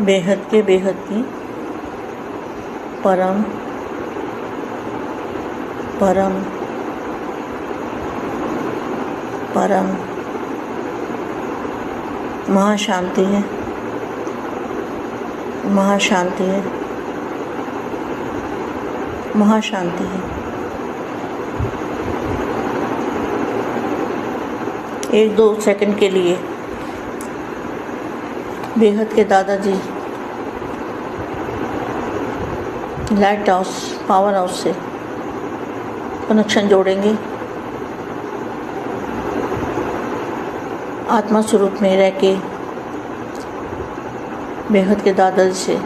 बेहद के बेहद की परम परम परम महाशांति है। महाशांति है। महाशांति है। एक दो सेकंड के लिए बेहद के दादाजी। लाइट हाउस पावर हाउस से कनेक्शन जोड़ेंगे। आत्मा स्वरूप में रह के बेहद के दादाजी से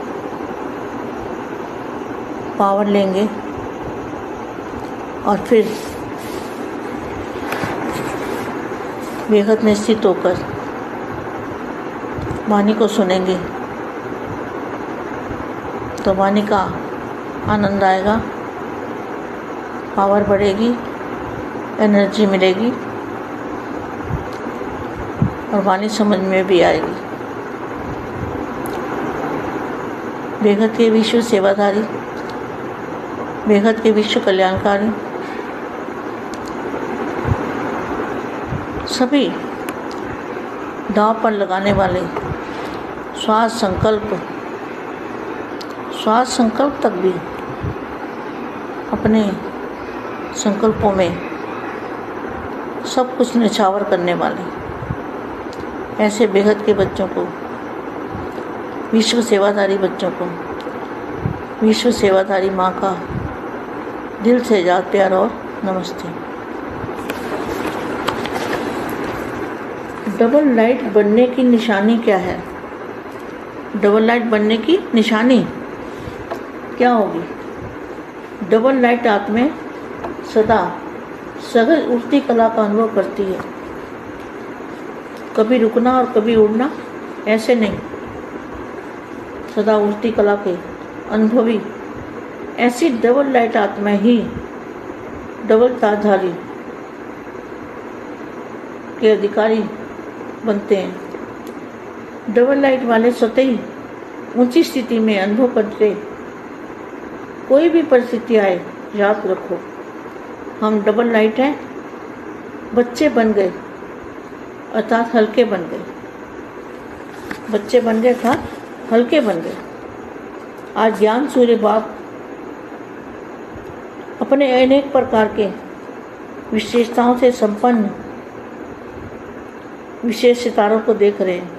पावर लेंगे और फिर बेहद में स्थित होकर वाणी को सुनेंगे तो वाणी का आनंद आएगा। पावर बढ़ेगी, एनर्जी मिलेगी, और वाणी समझ में भी आएगी। बेहद के विश्व सेवाधारी, बेहद के विश्व कल्याणकारी, सभी दाव पर लगाने वाले श्वास संकल्प। श्वास संकल्प तक भी अपने संकल्पों में सब कुछ निछावर करने वाले। ऐसे बेहद के बच्चों को, विश्व सेवाधारी बच्चों को, विश्व सेवाधारी माँ का दिल से याद, प्यार और नमस्ते। डबल लाइट बनने की निशानी क्या है? डबल लाइट बनने की निशानी। क्या होगी? डबल लाइट आत्म में सदा सहज उठती कला का अनुभव करती है। कभी रुकना और कभी उड़ना, ऐसे नहीं। सदा उठती कला के अनुभवी, ऐसी डबल लाइट आत्मा ही डबल ताजधारी के अधिकारी बनते हैं। डबल लाइट वाले स्वतः ही ऊँची स्थिति में अनुभव करते। कोई भी परिस्थिति आए, याद रखो, हम डबल लाइट हैं, बच्चे बन गए, अर्थात हल्के बन गए। बच्चे बन गए, अर्थात हल्के बन गए। आज ज्ञान, सूर्य, बाप अपने अनेक प्रकार के विशेषताओं से संपन्न, विशेष सितारों को देख रहे हैं।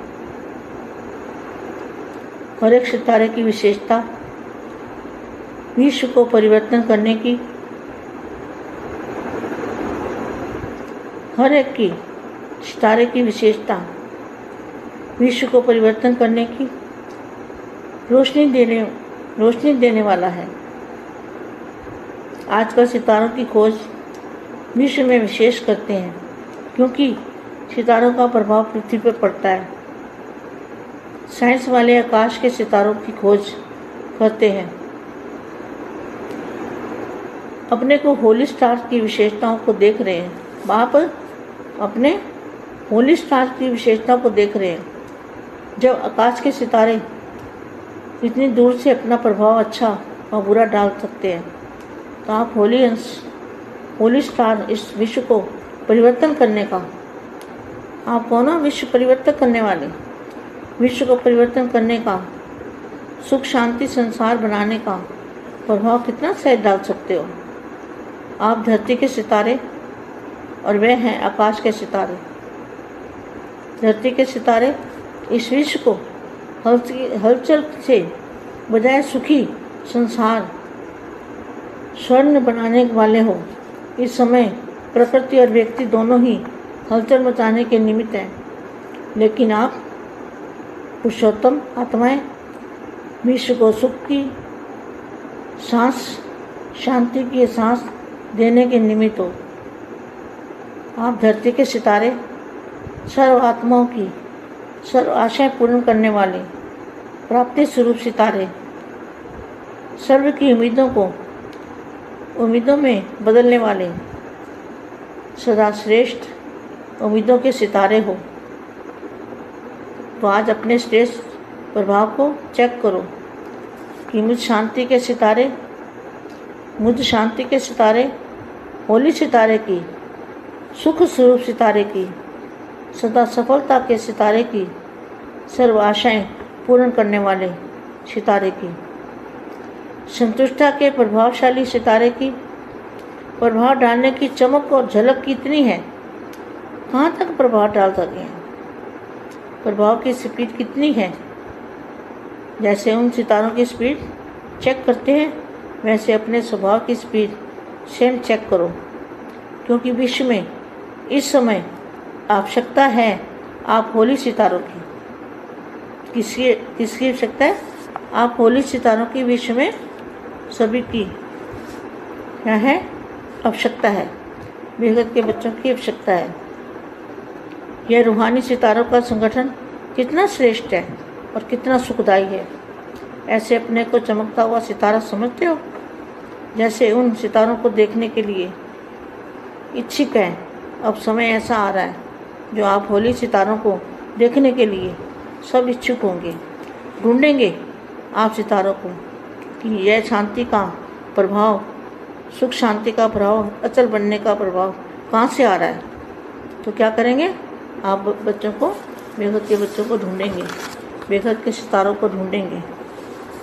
हर एक सितारे की विशेषता विश्व को परिवर्तन करने की। हर एक की सितारे की विशेषता विश्व को परिवर्तन करने की। रोशनी देने रोशनी देने वाला है। आजकल सितारों की खोज विश्व में विशेष करते हैं, क्योंकि सितारों का प्रभाव पृथ्वी पर पड़ता है। साइंस वाले आकाश के सितारों की खोज करते हैं। अपने को होली स्टार की विशेषताओं को देख रहे हैं। आप अपने होली स्टार की विशेषताओं को देख रहे हैं। जब आकाश के सितारे इतनी दूर से अपना प्रभाव अच्छा और बुरा डाल सकते हैं तो आप होली होली स्टार इस विश्व को परिवर्तन करने का, आप कौन विश्व परिवर्तन करने वाले? विश्व को परिवर्तन करने का, सुख शांति संसार बनाने का प्रभाव कितना सहज डाल सकते हो? आप धरती के सितारे और वह हैं आकाश के सितारे। धरती के सितारे इस विश्व को हलचल से बजाय सुखी संसार स्वर्ण बनाने वाले हो। इस समय प्रकृति और व्यक्ति दोनों ही हलचल मचाने के निमित्त हैं। लेकिन आप पुरुषोत्तम आत्माएँ, विश्व को सुख की सांस, शांति की सांस देने के निमित्त हो। आप धरती के सितारे सर्व आत्माओं की सर्व आशाएँ पूर्ण करने वाले, प्राप्ति स्वरूप सितारे, सर्व की उम्मीदों को उम्मीदों में बदलने वाले सदा श्रेष्ठ उम्मीदों के सितारे हो। तो आज अपने श्रेष्ठ प्रभाव को चेक करो। कि मुझ शांति के सितारे, मुझ शांति के सितारे, होली सितारे की, सुख स्वरूप सितारे की, सदा सफलता के सितारे की, सर्व आशाएँ पूर्ण करने वाले सितारे की। संतुष्टा के प्रभावशाली सितारे की, प्रभाव डालने की चमक और झलक कितनी है? कहाँ तक प्रभाव डाल सके प्रभाव की स्पीड कितनी है? जैसे उन सितारों की स्पीड चेक करते हैं, वैसे अपने स्वभाव की स्पीड सेम चेक करो। क्योंकि विश्व में इस समय आवश्यकता है आप होली सितारों की। किसकी किसकी आवश्यकता है? आप होली सितारों की विश्व में सभी की क्या है आवश्यकता है। बेहद के बच्चों की आवश्यकता है। यह रूहानी सितारों का संगठन कितना श्रेष्ठ है और कितना सुखदायी है। ऐसे अपने को चमकता हुआ सितारा समझते हो? जैसे उन सितारों को देखने के लिए। इच्छुक हैं। अब समय ऐसा आ रहा है जो आप होली सितारों को देखने के लिए सब इच्छुक होंगे। ढूंढेंगे आप सितारों को कि यह शांति का प्रभाव, सुख शांति का प्रभाव, अचल बनने का प्रभाव कहाँ से आ रहा है। तो क्या करेंगे? आप बच्चों को बेहद के बच्चों को ढूंढेंगे बेहद के सितारों को ढूंढेंगे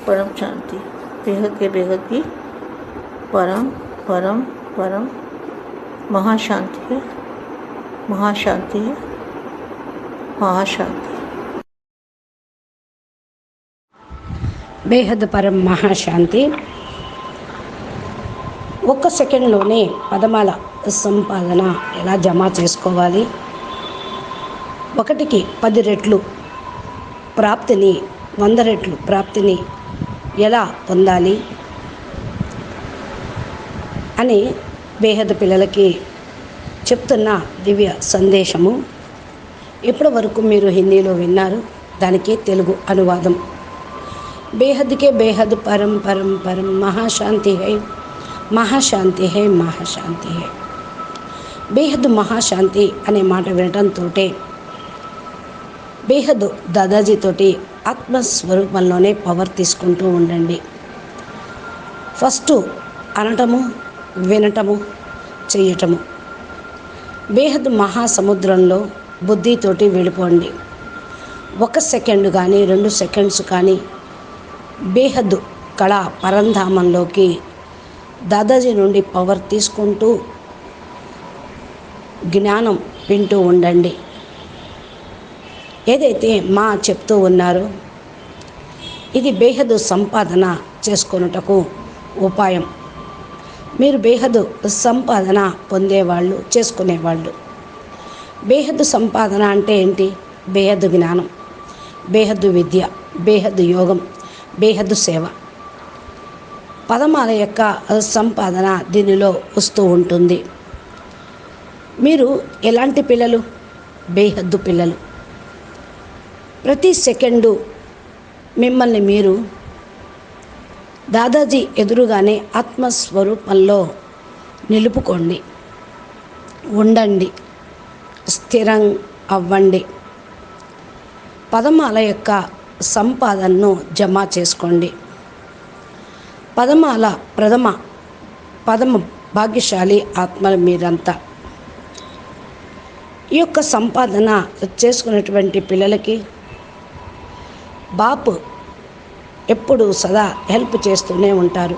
परम शांति बेहद के बेहद की परम परम परम महाशांति है महाशांति है महाशांति బేహద్ పరం మహాశాంతి ఒక్క సెకండ్లోనే పదమాల సంపాదన ఎలా జమ చేసుకోవాలి ఒకటికి పది రెట్లు ప్రాప్తిని వంద రెట్లు ప్రాప్తిని ఎలా పొందాలి? అని బేహద పిల్లలకి చెప్తున్న దివ్య సందేశము. ఇప్పటి వరకు మీరు హిందీలో విన్నారు? దానికి తెలుగు అనువాదం. బేహద్కే బేహద్ పరం పరం పరం మహాశాంతి హై మహాశాంతి హై మహాశాంతి హై. బేహద్ మహాశాంతి అనే మాట వినటంతో బేహద్ దాదాజీతోటి ఆత్మస్వరూపంలోనే పవర్ తీసుకుంటూ ఉండండి. ఫస్ట్ అనటము వినటము చెయ్యటము. బేహద్ మహాసముద్రంలో బుద్ధితోటి వెళ్ళిపోండి. ఒక సెకండ్ కానీ రెండు సెకండ్స్ కానీ బేహద్ కళ పరంధామంలోకి దాదాజీ నుండి పవర్ తీసుకుంటూ జ్ఞానం వింటూ ఉండండి. ఏదైతే మా చెప్తూ ఉన్నారో ఇది బేహదు సంపాదన చేసుకొనుటకు ఉపాయం. మీరు బేహదు సంపాదన పొందేవాళ్ళు చేసుకునేవాళ్ళు. బేహద్దు సంపాదన అంటే ఏంటి? బేహద్దు జ్ఞానం బేహద్దు విద్య బేహద్దు యోగం బేహద్దు సేవ. పదమాల యొక్క సంపాదన దీనిలో వస్తూ ఉంటుంది. మీరు ఎలాంటి పిల్లలు? బేహద్దు పిల్లలు. ప్రతి సెకండు మిమ్మల్ని మీరు దాదాజీ ఎదురుగానే ఆత్మస్వరూపంలో నిలుపుకోండి. ఉండండి. స్థిరం అవ్వండి. పదమాల యొక్క సంపాదనను జమ చేసుకోండి. పదమాల ప్రథమ పదమ భాగ్యశాలి ఆత్మల మీరంతా ఈ యొక్క సంపాదన చేసుకున్నటువంటి పిల్లలకి బాపు ఎప్పుడు సదా హెల్ప్ చేస్తూనే ఉంటారు.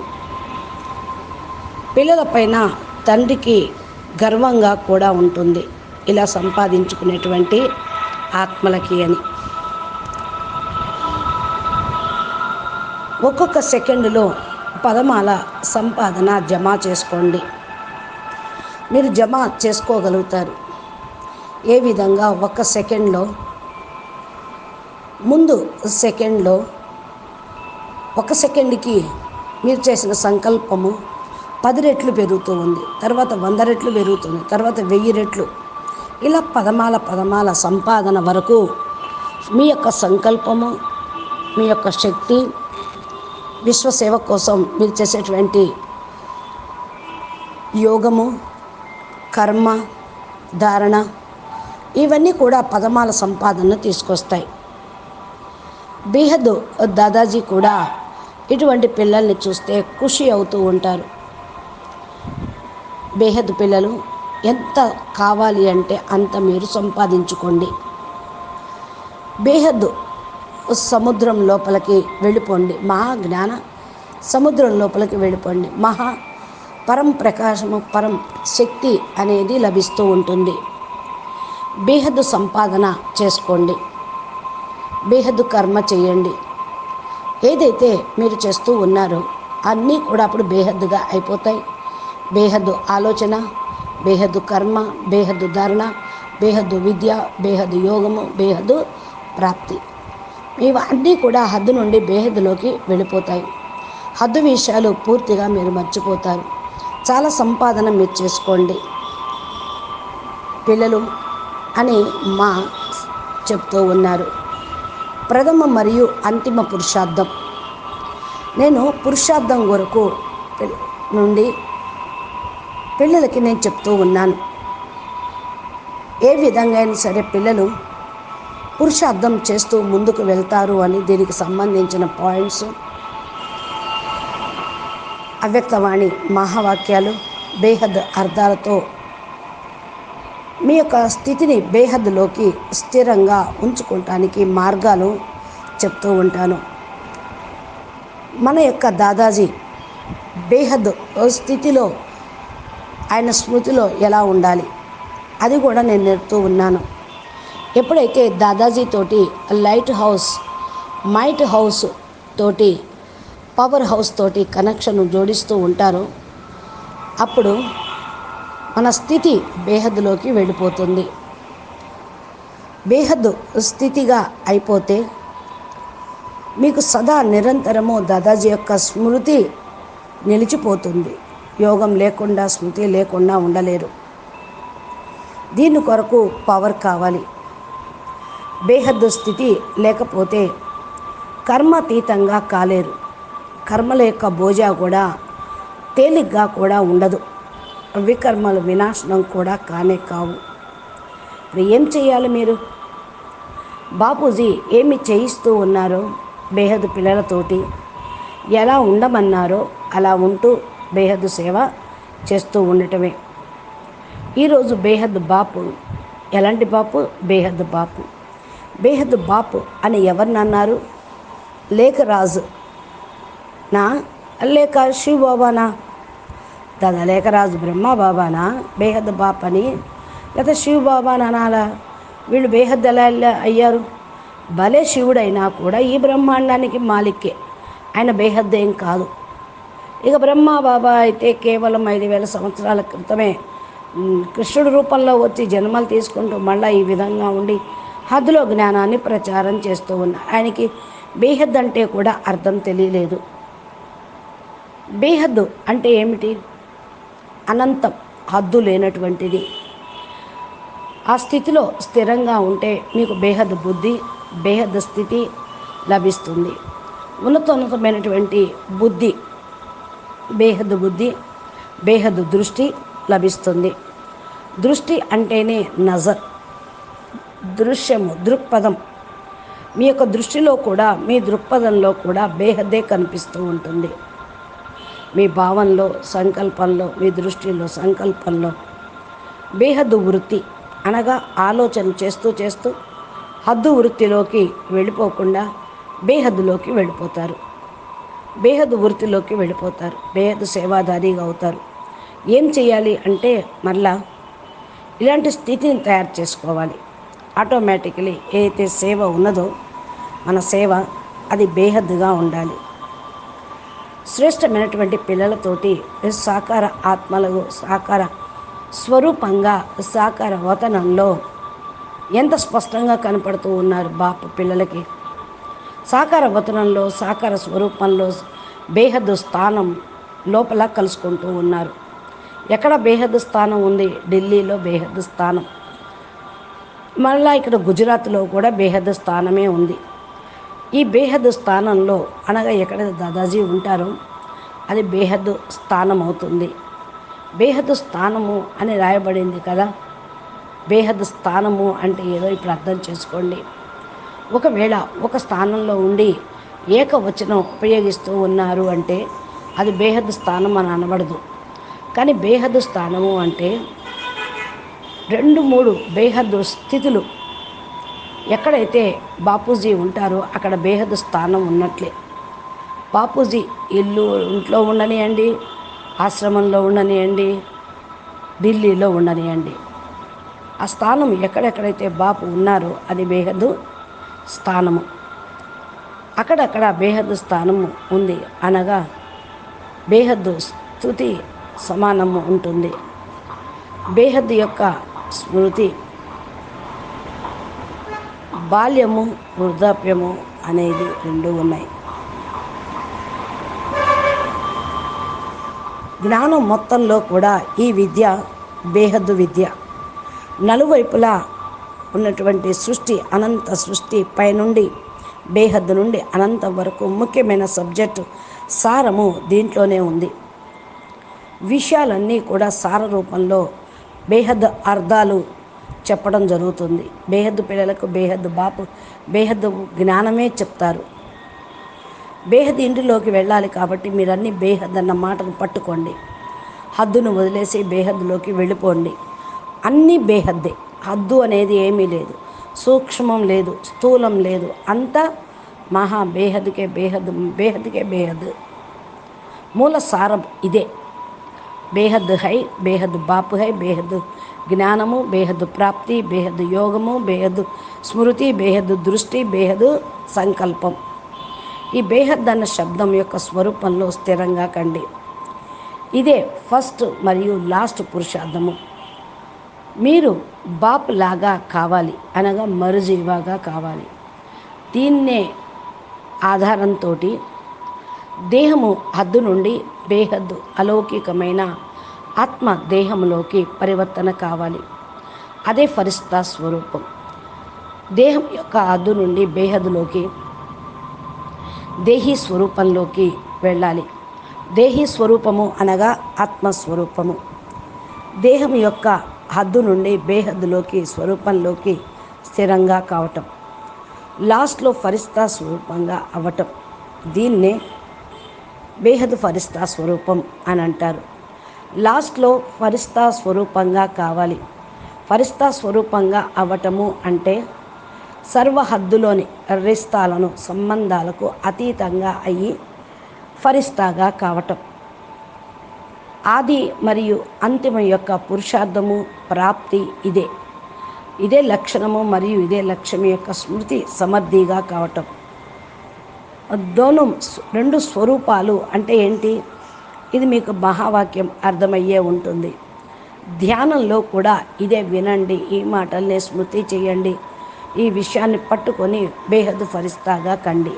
పిల్లలపైన తండ్రికి గర్వంగా కూడా ఉంటుంది. ఇలా సంపాదించుకునేటువంటి ఆత్మలకి అని. ఒక్కొక్క సెకండులో పదమాల సంపాదన జమ చేసుకోండి. మీరు జమ చేసుకోగలుగుతారు. ఏ విధంగా ఒక్క సెకండ్లో ముందు సెకండ్లో ఒక సెకండ్కి మీరు చేసిన సంకల్పము పది రెట్లు పెరుగుతూ ఉంది. తర్వాత వంద రెట్లు పెరుగుతుంది. తర్వాత వెయ్యి రెట్లు. ఇలా పదమాల పదమాల సంపాదన వరకు మీ యొక్క సంకల్పము మీ యొక్క శక్తి విశ్వసేవ కోసం మీరు చేసేటువంటి యోగము కర్మ ధారణ ఇవన్నీ కూడా పదమాల సంపాదనను తీసుకొస్తాయి. బేహద్ దాదాజీ కూడా ఇటువంటి పిల్లల్ని చూస్తే ఖుషి అవుతూ ఉంటారు. బేహద్ పిల్లలు ఎంత కావాలి అంటే అంత మీరు సంపాదించుకోండి. బేహద్ సముద్రం లోపలికి వెళ్ళిపోండి. మహా జ్ఞాన సముద్రం లోపలికి వెళ్ళిపోండి. మహా పరం ప్రకాశము పరం శక్తి అనేది లభిస్తూ ఉంటుంది. బేహద్దు సంపాదన చేసుకోండి. బేహద్దు కర్మ చేయండి. ఏదైతే మీరు చేస్తూ ఉన్నారో అన్నీ కూడా అప్పుడు బేహద్దుగా అయిపోతాయి. బేహద్దు ఆలోచన బేహద్దు కర్మ బేహద్దు ధారణ బేహద్దు విద్య బేహద్దు యోగము బేహద్దు ప్రాప్తి. ఇవన్నీ కూడా హద్దు నుండి బేహద్దులోకి వెళ్ళిపోతాయి. హద్దు విషయాలు పూర్తిగా మీరు మర్చిపోతారు. చాలా సంపాదన మీరు చేసుకోండి. పిల్లలు అని మా చెప్తూ ఉన్నారు. ప్రథమ మరియు అంతిమ పురుషార్థం. నేను పురుషార్థం కొరకు నుండి పిల్లలకి నేను చెప్తూ ఉన్నాను. ఏ విధంగా అయినా సరే పిల్లలు పురుషార్థం చేస్తూ ముందుకు వెళ్తారు అని దీనికి సంబంధించిన పాయింట్స్ అవ్యక్తవాణి మహావాక్యాలు బేహద్ అర్థాలతో మీ యొక్క స్థితిని బేహద్లోకి స్థిరంగా ఉంచుకోవటానికి మార్గాలు చెప్తూ ఉంటాను. మన యొక్క దాదాజీ బేహద్ స్థితిలో ఆయన స్మృతిలో ఎలా ఉండాలి? అది కూడా నేను నేర్పుతూ ఉన్నాను. ఎప్పుడైతే దాదాజీ తోటి లైట్ హౌస్ మైట్ హౌస్ తోటి పవర్ హౌస్ తోటి కనెక్షన్ జోడిస్తూ ఉంటారో అప్పుడు మన స్థితి బేహద్లోకి వెళ్ళిపోతుంది. బేహద్ స్థితిగా అయిపోతే మీకు సదా నిరంతరము దాదాజీ యొక్క స్మృతి నిలిచిపోతుంది. యోగం లేకుండా స్మృతి లేకుండా ఉండలేరు. దీని కొరకు పవర్ కావాలి. బేహద్దు స్థితి లేకపోతే కర్మాతీతంగా కాలేరు. కర్మల యొక్క బోజా కూడా తేలిగ్గా కూడా ఉండదు. వికర్మల వినాశనం కూడా కానే కావు. ఇప్పుడు ఏం చేయాలి మీరు? బాపూజీ ఏమి చేయిస్తూ ఉన్నారో బేహద్ పిల్లలతోటి? ఎలా ఉండమన్నారో అలా ఉంటూ బేహద్ సేవ చేస్తూ ఉండటమే. ఈరోజు బేహద్ బాపు ఎలాంటి బాపు? బేహద్ బాపు. బేహద్ బాపు అని ఎవరినన్నారు లేఖ లేఖరాజు నా? లేక శివ బాబానా దాదా లేఖరాజు బ్రహ్మ బాబానా బేహద్ బాపని అని లేదా శివ బాబానా అనాలా వీళ్ళు బేహద్ ఎలా అయ్యారు? భలే శివుడైనా కూడా ఈ బ్రహ్మాండానికి మాలిక్కే. ఆయన బేహద్ ఏం కాదు. ఇక బ్రహ్మ బాబా అయితే కేవలం ఐదు వేల సంవత్సరాల క్రితమే కృష్ణుడు రూపంలో వచ్చి జన్మలు తీసుకుంటూ మళ్ళీ ఈ విధంగా ఉండి హద్దులో జ్ఞానాన్ని ప్రచారం చేస్తూ ఉన్నారు ఆయనకి బేహద్ అంటే కూడా అర్థం తెలియలేదు. బేహద్దు అంటే ఏమిటి? అనంతం హద్దు లేనటువంటిది. ఆ స్థితిలో స్థిరంగా ఉంటే మీకు బేహద్ బుద్ధి బేహద్ స్థితి లభిస్తుంది. ఉన్నతోన్నతమైనటువంటి బుద్ధి బేహద్ బుద్ధి బేహద్ దృష్టి లభిస్తుంది. దృష్టి అంటేనే నజర్ దృశ్యము దృక్పథం. మీ యొక్క దృష్టిలో కూడా మీ దృక్పథంలో కూడా బేహద్దే కనిపిస్తూ ఉంటుంది. మీ భావంలో సంకల్పంలో మీ దృష్టిలో సంకల్పంలో బేహద్దు వృత్తి అనగా ఆలోచన చేస్తూ చేస్తూ హద్దు వృత్తిలోకి వెళ్ళిపోకుండా బేహద్దులోకి వెళ్ళిపోతారు. బేహద్దు వృత్తిలోకి వెళ్ళిపోతారు. బేహద్దు సేవాదారిగా అవుతారు. ఏం చేయాలి అంటే మరలా ఇలాంటి స్థితిని తయారు చేసుకోవాలి. ఆటోమేటికలీ ఏదైతే సేవ ఉన్నదో మన సేవ అది బేహద్దుగా ఉండాలి. శ్రేష్టమైనటువంటి పిల్లలతోటి సాకార ఆత్మలకు సాకార స్వరూపంగా సాకార వతనంలో ఎంత స్పష్టంగా కనపడుతూ ఉన్నారు బాపు పిల్లలకి. సాకార వతనంలో సాకార స్వరూపంలో బేహద్దు స్థానం లోపల కలుసుకుంటూ ఉన్నారు. ఎక్కడ బేహద్దు స్థానం ఉంది? ఢిల్లీలో బేహద్దు స్థానం. మళ్ళీ ఇక్కడ గుజరాత్లో కూడా బేహద్దు స్థానమే ఉంది. ఈ బేహద్దు స్థానంలో అనగా ఎక్కడ దాదాజీ ఉంటారో అది బేహద్దు స్థానం అవుతుంది బేహద్దు స్థానము అని రాయబడింది కదా బేహద్దు స్థానము అంటే ఏదో ఇప్పుడు అర్థం చేసుకోండి. ఒకవేళ ఒక స్థానంలో ఉండి ఏకవచనం ఉపయోగిస్తూ ఉన్నారు అంటే అది బేహద్ స్థానం అని అనబడదు. కానీ బేహద్ స్థానము అంటే రెండు మూడు బేహద్ స్థితులు ఎక్కడైతే బాపూజీ ఉంటారో అక్కడ బేహద్ స్థానం ఉన్నట్లే. బాపూజీ ఇల్లు ఇంట్లో ఉండనియండి ఆశ్రమంలో ఉండనియండి ఢిల్లీలో ఉండనియండి. ఆ స్థానం ఎక్కడెక్కడైతే బాపు ఉన్నారో అది బేహద్దు స్థానము. అక్కడక్కడ బేహద్దు స్థానము ఉంది అనగా బేహద్దు స్థుతి సమానము ఉంటుంది. బేహద్దు యొక్క స్మృతి బాల్యము వృద్ధాప్యము అనేది రెండు ఉన్నాయి. జ్ఞానం మొత్తంలో కూడా ఈ విద్య బేహద్దు విద్య. నలువైపులా ఉన్నటువంటి సృష్టి అనంత సృష్టి పైనుండి బేహద్దు నుండి అనంతం వరకు ముఖ్యమైన సబ్జెక్టు సారము దీంట్లోనే ఉంది. విషయాలన్నీ కూడా సార రూపంలో బేహద్ అర్థాలు చెప్పడం జరుగుతుంది. బేహద్దు పిల్లలకు బేహద్దు బాపు బేహద్దు జ్ఞానమే చెప్తారు. బేహద్ ఇంటిలోకి వెళ్ళాలి కాబట్టి మీరన్నీ బేహద్ అన్న మాటను పట్టుకోండి. హద్దును వదిలేసి బేహద్దులోకి వెళ్ళిపోండి. అన్నీ బేహద్దే. హద్దు అనేది ఏమీ లేదు. సూక్ష్మం లేదు స్థూలం లేదు. అంతా మహా బేహద్కే బేహద్ బేహద్కే బేహద్ మూల సారం ఇదే. బేహద్ హై బేహద్ బాపు హై బేహద్ జ్ఞానము బేహద్దు ప్రాప్తి బేహద్ యోగము బేహద్దు స్మృతి బేహద్దు దృష్టి బేహద్ సంకల్పం. ఈ బేహద్ అన్న శబ్దం యొక్క స్వరూపంలో స్థిరంగా కండి. ఇదే ఫస్ట్ మరియు లాస్ట్ పురుషార్థము. మీరు బాప్ లాగా కావాలి అనగా మరుజీవాగా కావాలి. దీన్నే ఆధారంతో దేహము హద్దు నుండి బేహద్దు అలౌకికమైన ఆత్మ దేహంలోకి పరివర్తన కావాలి. అదే ఫరిస్తా స్వరూపం. దేహం యొక్క హద్దు నుండి బేహద్దులోకి దేహీ స్వరూపంలోకి వెళ్ళాలి. దేహీ స్వరూపము అనగా ఆత్మస్వరూపము. దేహం యొక్క హద్దు నుండి బేహద్దులోకి స్వరూపంలోకి స్థిరంగా కావటం. లాస్ట్లో ఫరిస్తా స్వరూపంగా అవ్వటం దీన్నే బేహద్ ఫరిస్తా స్వరూపం అని అంటారు. లాస్ట్లో ఫరిస్తా స్వరూపంగా కావాలి. ఫరిస్తా స్వరూపంగా అవ్వటము అంటే సర్వహద్దులోని రిస్తాలను సంబంధాలకు అతీతంగా అయ్యి ఫరిస్తాగా కావటం. ఆది మరియు అంతిమ యొక్క పురుషార్థము ప్రాప్తి ఇదే. ఇదే లక్షణము మరియు ఇదే లక్ష్యం యొక్క స్మృతి సమర్థిగా కావటం. దోలం రెండు స్వరూపాలు అంటే ఏంటి? ఇది మీకు మహావాక్యం అర్థమయ్యే ఉంటుంది. ధ్యానంలో కూడా ఇదే వినండి ఈ మాటల్ని స్మృతి చేయండి ఈ విషయాన్ని పట్టుకొని బేహదు ఫరిస్తాగా కండి.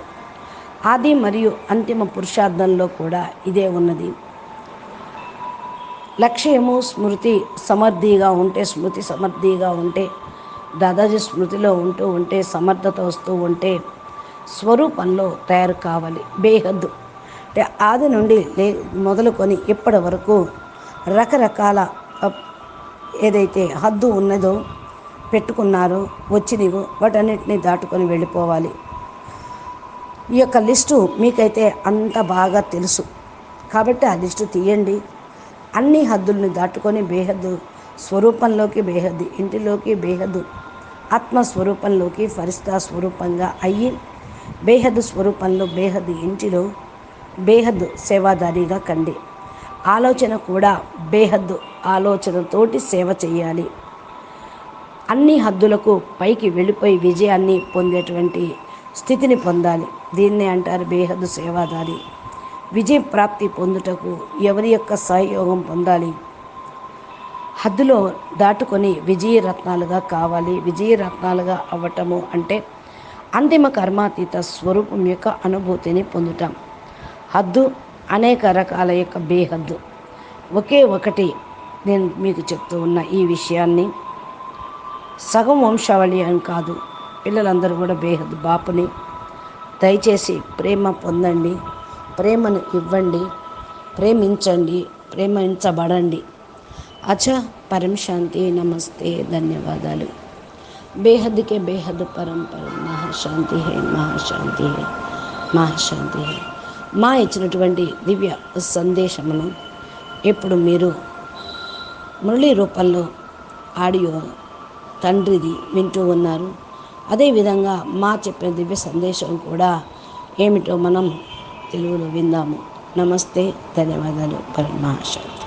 ఆది మరియు అంతిమ పురుషార్థంలో కూడా ఇదే ఉన్నది. లక్ష్యము స్మృతి సమర్థిగా ఉంటే స్మృతి సమర్థిగా ఉంటే దాదాజీ స్మృతిలో ఉంటూ ఉంటే సమర్థత వస్తూ ఉంటే స్వరూపంలో తయారు కావాలి. బేహద్దు. అంటే ఆది నుండి లే మొదలుకొని ఇప్పటి వరకు రకరకాల ఏదైతే హద్దు ఉన్నదో పెట్టుకున్నారో వచ్చినవో వాటన్నిటిని దాటుకొని వెళ్ళిపోవాలి. ఈ యొక్క లిస్టు మీకైతే అంత బాగా తెలుసు. కాబట్టి ఆ లిస్టు తీయండి. అన్ని హద్దుల్ని దాటుకొని బేహద్దు. స్వరూపంలోకి బేహద్దు. ఇంటిలోకి బేహద్దు. ఆత్మస్వరూపంలోకి ఫరిస్తా స్వరూపంగా అయ్యి బేహద్ స్వరూపంలో బేహద్ ఇంటిలో బేహద్దు సేవాదారిగా కండి. ఆలోచన కూడా బేహద్ ఆలోచనతోటి సేవ చేయాలి. అన్ని హద్దులకు పైకి వెళ్ళిపోయి విజయాన్ని పొందేటువంటి స్థితిని పొందాలి. దీన్నే అంటారు బేహద్దు సేవాదారి. విజయ ప్రాప్తి పొందుటకు ఎవరి యొక్క సహయోగం పొందాలి? హద్దులో దాటుకొని విజయరత్నాలుగా కావాలి. విజయరత్నాలుగా అవ్వటము అంటే అంతిమ కర్మాతీత స్వరూపం యొక్క అనుభూతిని పొందుతాం. హద్దు అనేక రకాల యొక్క బేహద్దు. ఒకే ఒకటి నేను మీకు చెప్తూ ఉన్న ఈ విషయాన్ని సగం వంశావళి అని కాదు పిల్లలందరూ కూడా బేహద్దు బాపుని. దయచేసి ప్రేమ పొందండి ప్రేమను ఇవ్వండి ప్రేమించండి ప్రేమించబడండి. అచ పరం శాంతి నమస్తే ధన్యవాదాలు. बेहद के बेहद परम परम మహాశాంతి హే మహాశాంతి హే మహాశాంతి హే మా ఇచ్చినటువంటి దివ్య సందేశమును ఇప్పుడు మీరు మురళీ రూపంలో ఆడియో తండ్రిది వింటూ ఉన్నారు అదేవిధంగా మా చెప్పిన దివ్య సందేశం కూడా ఏమిటో మనం తెలుగులో విందాము నమస్తే ధన్యవాదాలు పరమాశాంతి